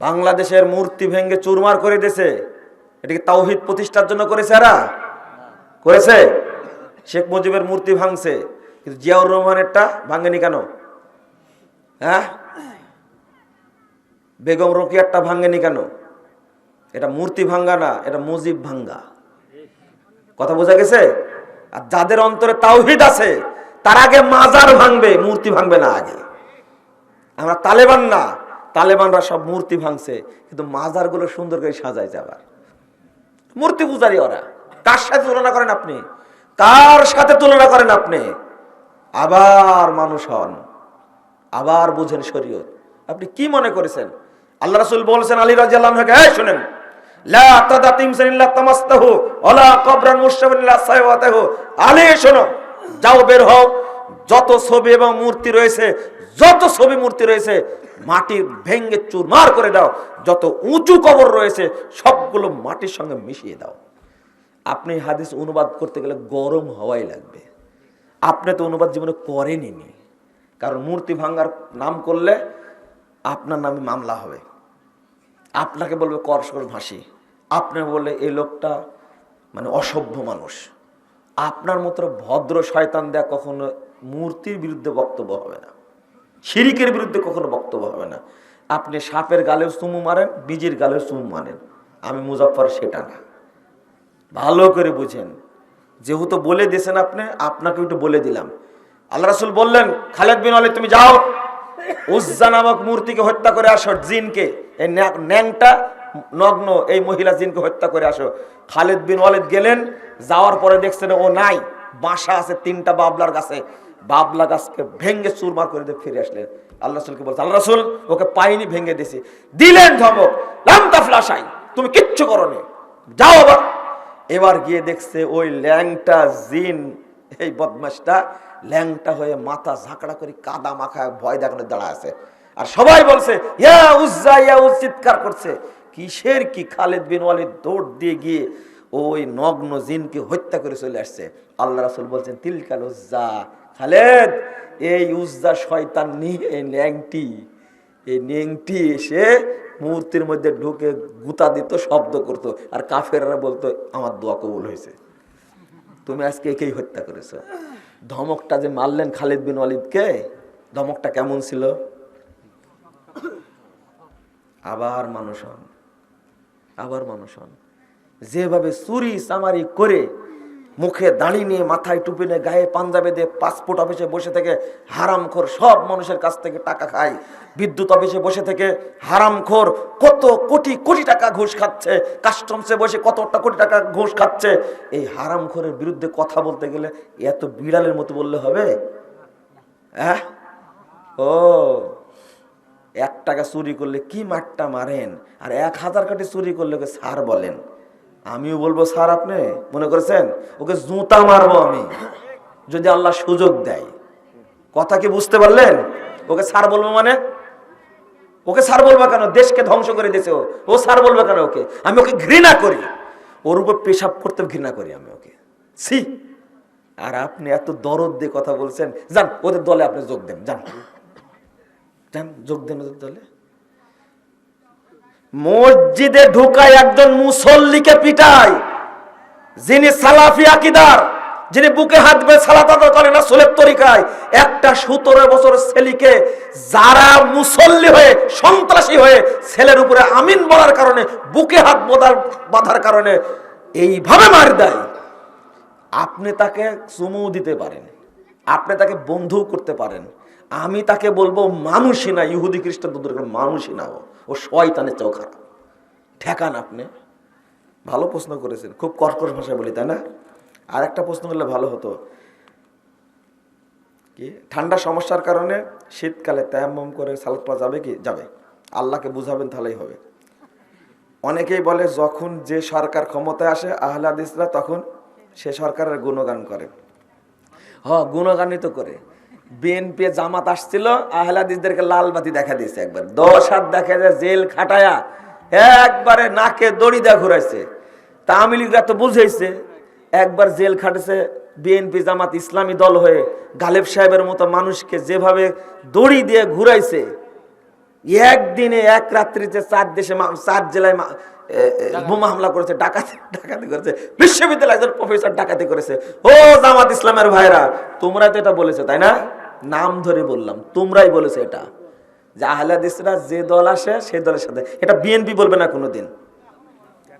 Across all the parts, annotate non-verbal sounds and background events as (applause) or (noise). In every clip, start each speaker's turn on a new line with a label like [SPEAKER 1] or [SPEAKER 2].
[SPEAKER 1] বাংলাদেশের মূর্তি ভেঙ্গে চুরমার করে দিয়েছে। এটাকে তাওহিদ প্রতিষ্ঠার জন্য করেছে এরা? করেছে? শেখ মুজিবের মূর্তি ভাঙছে। কিন্তু জিয়াউর রহমানেরটা ভাঙেনি কেন? হ্যাঁ? বেগম রোকিয়ারটা ভাঙেনি কেন? এটা মূর্তি ভাঙ্গা না, এটা মুজিব ভাঙ্গা। কথা বোঝা গেছে? আর যাদের অন্তরে তাওহিদ আছে, তার আগে মাজার ভাঙবে, মূর্তি ভাঙবে না আগে। আমরা তালেবান না তালেবানরা সব মূর্তি ভাঙছে, কিন্তু মাজারগুলো সুন্দর করে সাজায় যাবার মূর্তি পূজারি ওরা। কার সাথে তুলনা করেন আপনি? কার সাথে তুলনা করেন আপনি? আবার মানুষ হন। আবার বুঝেন শরীয়ত। আপনি কি মনে করেছেন? আল্লাহ রাসূল বলেছেন আলী রাদিয়াল্লাহু আনহুকে এই শুনেন যত ছবি এবং মূর্তি রয়েছে, যত ছবি মূর্তি রয়েছে মাটি ভেঙ্গে চুরমার করে দাও। যত উঁচু কবর রয়েছে, সবগুলো মাটির সঙ্গে মিশিয়ে দাও। আপনি হাদিস অনুবাদ করতে গেলে গরম হওয়াই লাগবে। আপনি তো অনুবাদ জীবনে করেনি। কারণ মূর্তি ভাঙ্গার নাম করলে আপনার নামে মামলা হবে। আপনাকে বলবে করসকর ভাসি। আপনি বললে এই লোকটা মানে অসভ্য মানুষ। আপনার মতো ভদ্র শয়তান দেয়া কখনো মূর্তির বিরুদ্ধে বক্তব্য হবে না। শিরিকের বিরুদ্ধে কখনো বক্তব্য হবে না। আপনি সাপের গালেও চুমু মারেন বীজের গালেও চুমু মারেন। আমি মুজাফর সেটা না। ভালো করে বুঝেন। যেহেতু বলে দিয়েছেন আপনি আপনাকে একটু বলে দিলাম। আল্লাহ রাসুল বললেন, খালেদ বিন আলী তুমি যাও। উজ্জা নামক মূর্তিকে হত্যা করে আসো, জিনকে। এই ন্যা- ন্যাংটা নগ্ন এই মহিলা জিনকে হত্যা করে আসো। খালেদ বিন ওয়ালিদ গেলেন, যাওয়ার পরে দেখছেন ও নাই। বাসা আছে, তিনটা বাবলার গাছে বাবলা গাছকে ভেঙ্গে চুরমার করে দিয়ে ফিরে আসলেন। আল্লাহ রাসুলকে বলছে, আল্লাহ রাসুল, ওকে পাইনি, ভেঙে দিছি দিলেন ধমক লামতা ফ্লাশাই তুমি কিচ্ছু করো যাও আবার। এবার গিয়ে দেখছে ওই ল্যাংটা জিন, এই বদমাসটা ল্যাংটা হয়ে মাথা ঝাঁকড়া করে কাদা মাখায় ভয় দেখানো দাঁড়া আছে। আর সবাই বলছে, ইয়া উজ্জা, ইয়া চিৎকার করছে। কিসের কি খালেদ বিন ওয়ালিদ দৌড় দিয়ে গিয়ে ওই নগ্ন জিনকে হত্যা করে চলে আসছে? আল্লাহ রাসুল বলছেন, তিলকাল উজ্জা খালেদ এই উজ্জা শয়তান নিয়ে ল্যাংটি এই নেংটি এসে মূর্তির মধ্যে ঢুকে গুতা দিত, শব্দ করত। আর কাফেররা বলতো, আমার দোয়া কবুল হয়েছে। তুমি আজকে একেই হত্যা করেছ। ধমকটা যে মারলেন খালিদ বিন ওয়ালিদকে, ধমকটা কেমন ছিল? আবার মানুষ হন, আবার মানুষ হন। যেভাবে চুরি চামারি করে মুখে দাঁড়ি নিয়ে মাথায় টুপি নিয়ে গায়ে পাঞ্জাবে দিয়ে পাসপোর্ট অফিসে বসে থেকে হারামখোর সব মানুষের কাছ থেকে টাকা খায়। বিদ্যুৎ অফিসে বসে থেকে হারামখোর কত কোটি কোটি টাকা ঘুষ খাচ্ছে। কাস্টমসে বসে কতটা কোটি টাকা ঘুষ খাচ্ছে। এই হারামখোরের বিরুদ্ধে কথা বলতে গেলে এত বিড়ালের মতো বললে হবে? হ্যাঁ? ও, এক টাকা চুরি করলে কি মারটা মারেন? আর এক হাজার কাটি চুরি করলে সার বলেন। আমিও বলব, স্যার, আপনি মনে করেছেন? ওকে জুতা মারবো আমি, যদি আল্লাহ সুযোগ দেয়। কথা কি বুঝতে পারলেন? ওকে স্যার বলব মানে? ওকে স্যার বলব কেন? দেশকে ধ্বংস করে দিয়েছে ও। ও স্যার বলব কেন ওকে? আমি ওকে ঘৃণা করি। ওর উপর পেশাব করতে ঘৃণা করি আমি ওকে। সি আর আপনি এত দরদ দিয়ে কথা বলছেন। যান, ওদের দলে আপনি যোগ দেন। যান। যান, যোগ দেন ওদের দলে। মসজিদে ঢুকায় একজন মুসল্লিকে পিটায়। যিনি সালাফি আকিদার, যিনি বুকে হাত বেয়ে সালাত করে না, সোলের তরিকায়, একটা সতেরো বছর ছেলেকে যারা মুসল্লি হয়ে, সন্ত্রাসী হয়ে ছেলের উপরে আমিন বলার কারণে, বুকে হাত বাঁধার বাঁধার কারণে এইভাবে মার দেয়। আপনি তাকে চুমু দিতে পারেন। আপনি তাকে বন্ধু করতে পারেন। আমি তাকে বলব, মানুষই না, ইহুদি খ্রিস্টান মানুষই না ও। ও শয়তানের চেয়েও ঠেকান আপনি। ভালো প্রশ্ন করেছেন। খুব কর্কশ ভাষায় বলি, তাই না? আর একটা প্রশ্ন করলে ভালো হতো। কি? ঠান্ডা সমস্যার কারণে শীতকালে তেমন করে সালাদ পাওয়া যাবে কি? যাবে। আল্লাহকে বুঝাবেন, তাহলেই হবে। অনেকেই বলে, যখন যে সরকার ক্ষমতায় আসে, আহলাদিসরা তখন সে সরকারের গুণগান করে। হ, গুণগানই তো করে। বিএনপি জামাত আসছিল আহলাদিসদেরকে লাল বাতি দেখা দিয়েছে একবার। দশ হাত দেখা যায় জেল খাটায়া একবারে নাকে দড়ি দেয়া ঘুরাইছে। তামিলিগরা তো বুঝেছে একবার জেল খাটেছে বিএনপি জামাত ইসলামী দল হয়ে গালেব সাহেবের মতো মানুষকে যেভাবে দড়ি দিয়ে ঘুরাইছে একদিনে এক রাত্রিতে চার দেশে চার জেলায় বোমা হামলা করেছে ডাকাতি ডাকাতি করেছে বিশ্ববিদ্যালয় একজন প্রফেসর ডাকাতি করেছে। ও জামাত ইসলামের ভাইরা তোমরা তো এটা বলেছ তাই না? নাম ধরে বললাম, তোমরাই বলেছ এটা। যে আহলাদিসরা যে দল আসে, সেই দলের সাথে। এটা বিএনপি বলবে না কোনোদিন।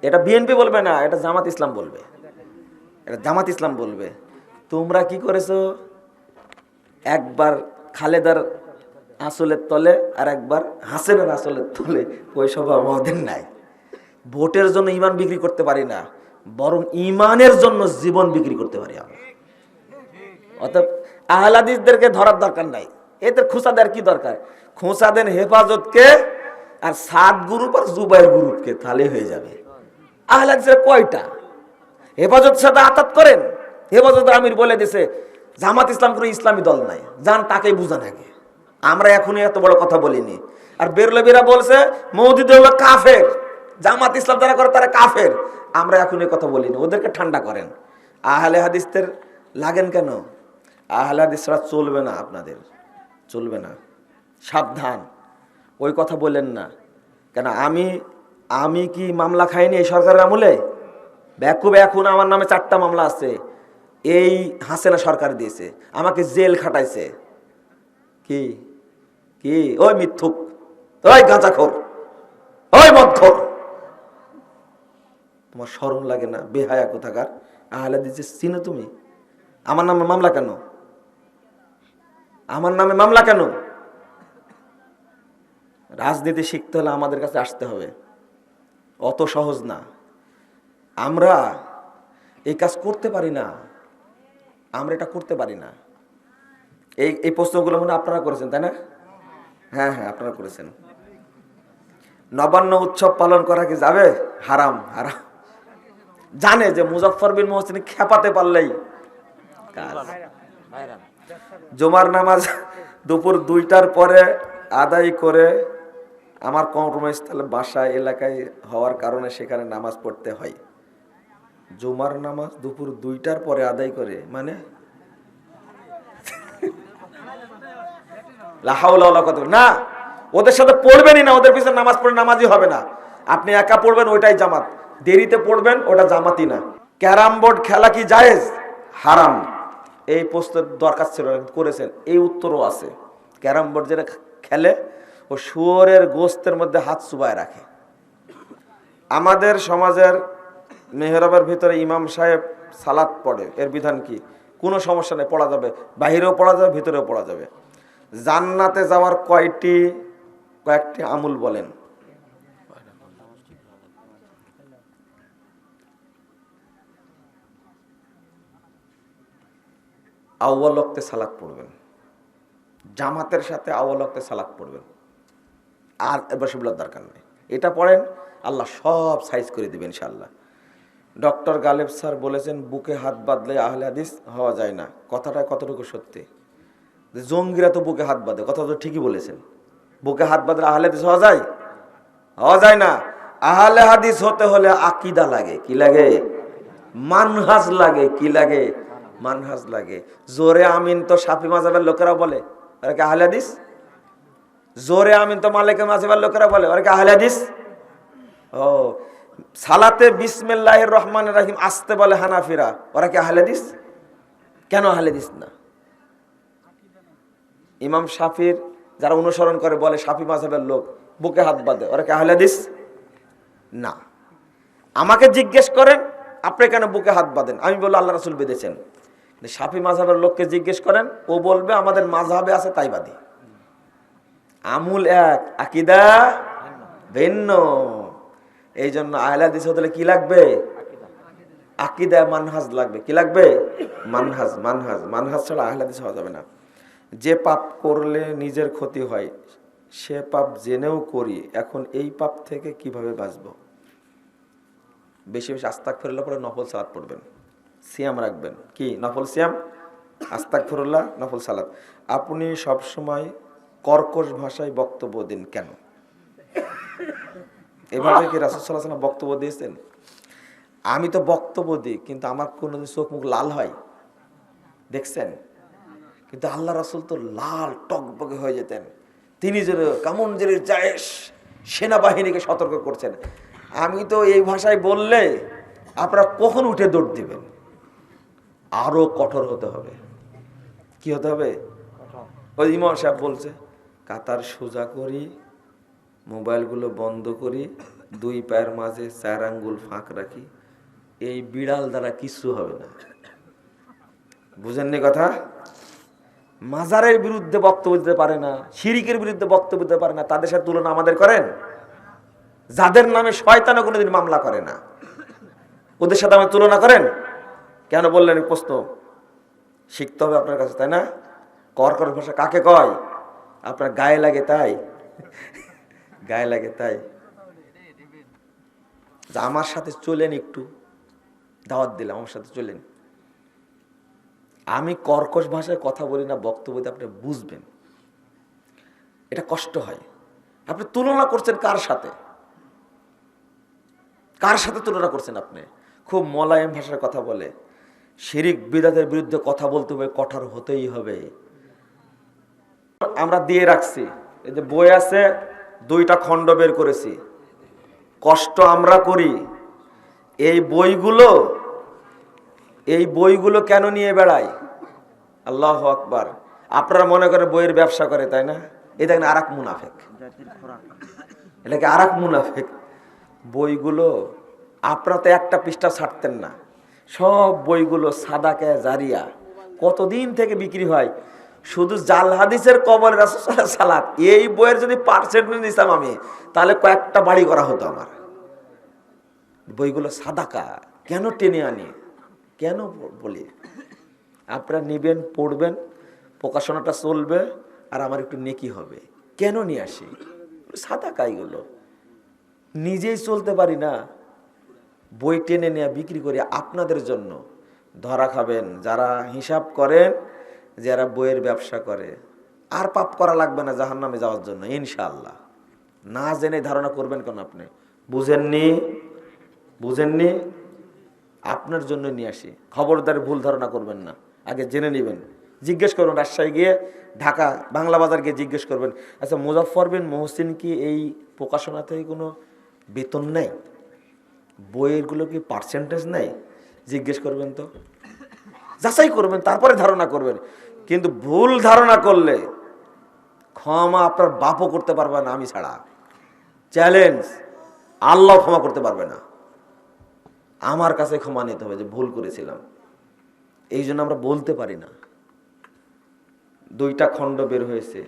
[SPEAKER 1] এটা বিএনপি বলবে না, এটা জামাত ইসলাম বলবে। এটা জামাত ইসলাম বলবে। তোমরা কি করেছ? একবার খালেদার আসলের তলে আর একবার হাসেনের আসলের তলে। ওই সব আমাদের নাই। ভোটের জন্য ইমান বিক্রি করতে পারি না, বরং ইমানের জন্য জীবন বিক্রি করতে পারি আমরা। অতএব আহলাদিসদেরকে ধরার দরকার নাই। এদের খুঁচা দেওয়ার কি দরকার? খুঁচা দেন হেফাজতকে আর সাত গ্রুপ আর জুবাইর গ্রুপকে তাহলে হয়ে যাবে। আহলাদিসের কয়টা? হেফাজতের সাথে আতাত করেন। হেফাজত আমির বলে দিছে, জামাত ইসলাম কোনো ইসলামী দল নাই। যান তাকেই বুঝান আগে। আমরা এখনই এত বড় কথা বলিনি। আর বেরলবিরা বলছে, মৌদিদ হলো কাফের। জামাত ইসলাম যারা করে তারা কাফের। আমরা এখন এই কথা বলিনি। ওদেরকে ঠান্ডা করেন। আহলে হাদিসদের লাগেন কেন? আহলে হাদিসরা চলবে না আপনাদের, চলবে না। সাবধান। ওই কথা বললেন না। কেন, আমি আমি কি মামলা খাইনি এই সরকারের আমলে? ব্যাকুব এখন আমার নামে চারটা মামলা আছে। এই হাসেনা সরকার দিয়েছে, আমাকে জেল খাটাইছে। কি? কি? ওই মিথ্যুক। ওই গাঁজাখোর। ওই মদখোর। তোমার শরম লাগে না? বেহায়া কোথাকার? আহলে দিচ্ছে চিনো তুমি? আমার নামে মামলা কেন? আমার নামে মামলা কেন? রাজনীতি শিখতে হলে আমাদের কাছে আসতে হবে। অত সহজ না। আমরা এই কাজ করতে পারি না। আমরা এটা করতে পারি না। এই এই প্রশ্নগুলো মনে আপনারা করেছেন, তাই না? হ্যাঁ হ্যাঁ আপনারা করেছেন। নবান্ন উৎসব পালন করা কি যাবে? হারাম হারাম। জানে যে মুজফর বিন মোহসিন খেপাতে পারলেই কাজ। জুমার নামাজ দুপুর দুইটার পরে আদায় করে আমার কর্মস্থলে বাসা এলাকায় হওয়ার কারণে সেখানে নামাজ পড়তে হয়। জুমার নামাজ দুপুর দুইটার পরে আদায় করে মানে? না, ওদের সাথে পড়বেনই না, ওদের পিছনে নামাজ পড়ে নামাজই হবে না। আপনি একা পড়বেন, ওইটাই জামাত। দেরিতে পড়বেন, ওটা জামাতই না। ক্যারাম বোর্ড খেলা কি জায়েজ? হারাম। এই প্রশ্নের দরকার ছিল করেছেন। এই উত্তরও আছে। ক্যারাম বোর্ড যেটা খেলে, ও শুয়োরের গোস্তের মধ্যে হাত চুবায় রাখে। আমাদের সমাজের মেহরাবের ভিতরে ইমাম সাহেব সালাত পড়ে। এর বিধান কি? কোনো সমস্যা নেই, পড়া যাবে। বাহিরেও পড়া যাবে, ভিতরেও পড়া যাবে। জান্নাতে যাওয়ার কয়টি, কয়েকটি আমুল বলেন? আউ্বাল ওক্তে সালাত পড়বেন। জামাতের সাথে আউ্বাল ওক্তে সালাত পড়বেন। আর এবার সেগুলোর দরকার নেই। এটা পড়েন, আল্লাহ সব সাইজ করে দেবেন ইনশাল্লাহ ডক্টর গালেব স্যার বলেছেন, বুকে হাত বাঁধলে আহলে হাদিস হওয়া যায় না। কথাটা কতটুকু সত্যি? জঙ্গিরা তো বুকে হাত বাঁধে, কথা তো ঠিকই বলেছেন। বুকে হাত বাঁধলে আহলে হাদিস হওয়া যায়? হওয়া যায় না। আহলে হাদিস হতে হলে আকিদা লাগে। কি লাগে? মানহাজ লাগে। কি লাগে? মানহাজ লাগে। জোরে আমিন তো সাফি মাজাবের লোকেরা বলে। ওরা কি আহলে হাদিস? জোরে আমিন তো মালিকের মাজাবের লোকেরা বলে। ওরা কি আহলে হাদিস? ও, সালাতে বিসমিল্লাহির রহমান রাহিম আসতে বলে হানাফিরা। ওরা কি আহলে হাদিস? কেন আহলে হাদিস না? ইমাম সাফির যারা অনুসরণ করে বলে শাফি মাঝহের লোক, বুকে হাত বাঁধে। ওরা কি আহলে হাদিস? না। আমাকে জিজ্ঞেস করেন, আপনি কেন বুকে হাত বাঁধেন? আমি বলব আল্লাহ রাসুল বেঁধেছেন। শাফি মাঝহের লোককে জিজ্ঞেস করেন, ও বলবে, আমাদের মাঝহাবে আছে তাই বাদী আমুল এক, আকিদা ভিন্ন। এই জন্য আহলে হাদিস হতে কি লাগবে? আকিদা মানহাজ লাগবে। কি লাগবে? মানহাজ মানহাজ মানহাজ ছাড়া আহলে হাদিস হওয়া যাবে না। যে পাপ করলে নিজের ক্ষতি হয়, সে পাপ জেনেও করি, এখন এই পাপ থেকে কীভাবে বাঁচব? বেশি বেশি আস্তাক ফেরলে পরে নফল সালাদ পড়বেন। সিয়াম রাখবেন। কি? নফল সিয়াম? আস্তাক ফেরুল্লাহ নফল সালাদ আপনি সবসময় কর্কশ ভাষায় বক্তব্য দিন কেন? এভাবে কি রাসুসাল্লাহ সাল্লাম বক্তব্য দিয়েছেন? আমি তো বক্তব্য দিই, কিন্তু আমার কোনোদিন চোখ মুখ লাল হয়? দেখছেন? কিন্তু আল্লাহ রাসুল তো লাল টকবগে হয়ে যেতেন। তিনি যে কামনজেরির জায়েশ সেনাবাহিনীকে সতর্ক করছেন। আমি তো এই ভাষায় বললে আপনারা কখন উঠে দৌড় দিবেন? আরও কঠোর হতে হবে। কি হতে হবে? ওই ইমাম সাহেব বলছে কাতার সোজা করি মোবাইলগুলো বন্ধ করি দুই পায়ের মাঝে চার আঙ্গুল ফাঁক রাখি এই বিড়াল দ্বারা কিছু হবে না। বুঝেননি কথা? মাজারের বিরুদ্ধে বক্তব্য দিতে পারে না শিরিকের বিরুদ্ধে বক্তব্য দিতে পারে না তাদের সাথে তুলনা আমাদের করেন? যাদের নামে শয়তানও কোনোদিন মামলা করে না ওদের সাথে আমার তুলনা করেন? কেন বললেন প্রশ্ন? শিখতে হবে আপনার কাছে, তাই না? কর্কট ভাষা কাকে কয়? আপনার গায়ে লাগে তাই। (laughs) গায়ে লাগে তাই। যে আমার সাথে চলেন একটু। দাওয়াত দিলাম, আমার সাথে চলেন। আমি কর্কশ ভাষায় কথা বলি না, বক্তব্য আপনি বুঝবেন। এটা কষ্ট হয়। আপনি তুলনা করছেন কার সাথে? কার সাথে তুলনা করছেন আপনি? খুব মলায়েম ভাষায় কথা বলে। শিরিক বিদাতের বিরুদ্ধে কথা বলতে হবে কঠোর হতেই হবে। আমরা দিয়ে রাখছি। এই যে বই আছে দুইটা খণ্ড বের করেছি। কষ্ট আমরা করি। এই বইগুলো এই বইগুলো কেন নিয়ে বেড়াই? আল্লাহ আকবার। আপনারা মনে করে বইয়ের ব্যবসা করে তাই না? এই দেখেন আর এক মুনাফেক এটাকে আর এক মুনাফেক? বইগুলো আপনারা তো একটা পৃষ্ঠা ছাড়তেন না। সব বইগুলো সাদাকে জারিয়া কতদিন থেকে বিক্রি হয়? শুধু জাল হাদিসের কবর সালাত এই বইয়ের যদি পার্সেন্ট নিতাম আমি, তাহলে কয়েকটা বাড়ি করা হতো আমার। বইগুলো সাদাকা, কেন টেনে আনি? কেন বলি? আপনারা নেবেন, পড়বেন, প্রকাশনাটা চলবে, আর আমার একটু নেকি হবে। কেন নিয়ে আসি? সাদা কাইগুলো নিজেই চলতে পারি না। বই টেনে নেওয়া বিক্রি করি আপনাদের জন্য। ধরা খাবেন, যারা হিসাব করেন যারা বইয়ের ব্যবসা করে। আর পাপ করা লাগবে না জাহান নামে যাওয়ার জন্য, ইনশাআল্লাহ। না জেনে ধারণা করবেন কেন আপনি? বুঝেননি? বুঝেননি? আপনার জন্য নিয়ে আসি। খবরদার ভুল ধারণা করবেন না। আগে জেনে নেবেন। জিজ্ঞেস করবেন রাজশাহী গিয়ে, ঢাকা, বাংলা বাজার গিয়ে জিজ্ঞেস করবেন আচ্ছা মুজাফর বিন মহসিন কি এই প্রকাশনা থেকে কোনো বেতন নেই? বইয়েরগুলো কি পার্সেন্টেজ নেই? জিজ্ঞেস করবেন তো। যাচাই করবেন, তারপরে ধারণা করবেন। কিন্তু ভুল ধারণা করলে ক্ষমা আপনার বাপও করতে পারবে না, আমি ছাড়া। চ্যালেঞ্জ আল্লাহ ক্ষমা করতে পারবে না। আমার কাছে ক্ষমা নিতে হবে যে ভুল করেছিলাম। এই জন্য আমরা বলতে পারি না। দুইটা খণ্ড বের হয়েছে।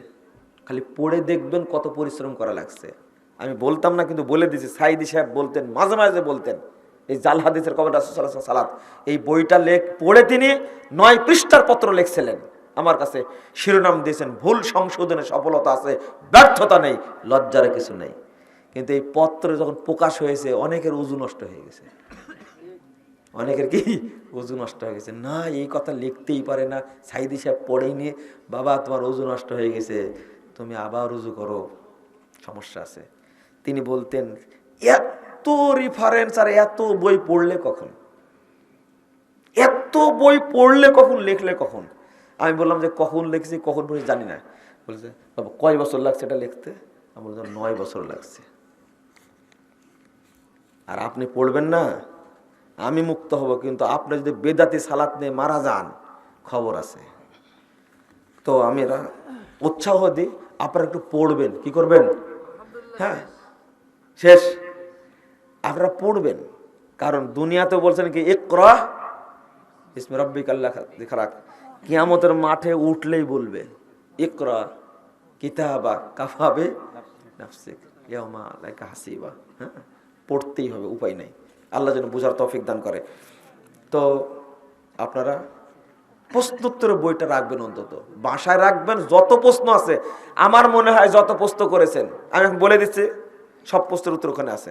[SPEAKER 1] খালি পড়ে দেখবেন কত পরিশ্রম করা লাগছে। আমি বলতাম না, কিন্তু বলে দিছি সাইদি সাহেব বলতেন, মাঝে মাঝে বলতেন, এই জাল হাদিসের কবে সালাত এই বইটা লেখ, পড়ে তিনি নয় পৃষ্ঠার পত্র লিখছিলেন। আমার কাছে শিরোনাম দিয়েছেন, ভুল সংশোধনে সফলতা আছে, ব্যর্থতা নেই, লজ্জার কিছু নেই। কিন্তু এই পত্র যখন প্রকাশ হয়েছে, অনেকের উজু নষ্ট হয়ে গেছে। অনেকের কি উজু নষ্ট হয়ে গেছে? না, এই কথা লিখতেই পারে না। সাইদি সাহেব পড়েই নিয়ে বাবা, তোমার উজু নষ্ট হয়ে গেছে, তুমি আবার উজু করো, সমস্যা আছে। তিনি বলতেন, এত রিফারেন্স আর এত বই পড়লে কখন? এত বই পড়লে কখন, লিখলে কখন? আমি বললাম যে, কখন লিখছি, কখন পড়েছি জানি না। বলছে, বাবা, কয় বছর লাগছে এটা লিখতে? আমি বললাম, নয় বছর লাগছে। আর আপনি পড়বেন না। আমি মুক্ত হব, কিন্তু আপনি যদি বেদাতি সালাত নিয়ে মারা যান, খবর আছে। তো আমি উৎসাহ দিই, আপনারা একটু পড়বেন, কি করবেন? হ্যাঁ? শেষ। আপনারা পড়বেন। কারণ দুনিয়াতে বলছেন কি একরা ইসমে রব্বিক আল্লাহ খারাক কিয়ামতের মাঠে উঠলেই বলবে একরা কিতাবা কাফাবে নাফসিক ইয়ামা লাইকা হাসিবা। হ্যাঁ? পড়তেই হবে, উপায় নেই। আল্লাহ যেন বোঝার তৌফিক দান করে। তো আপনারা প্রশ্নোত্তরের বইটা রাখবেন অন্তত। বাসায় রাখবেন, যত প্রশ্ন আছে, আমার মনে হয় যত প্রশ্ন করেছেন। আমি বলে দিচ্ছি সব প্রশ্নের উত্তর ওখানে আছে।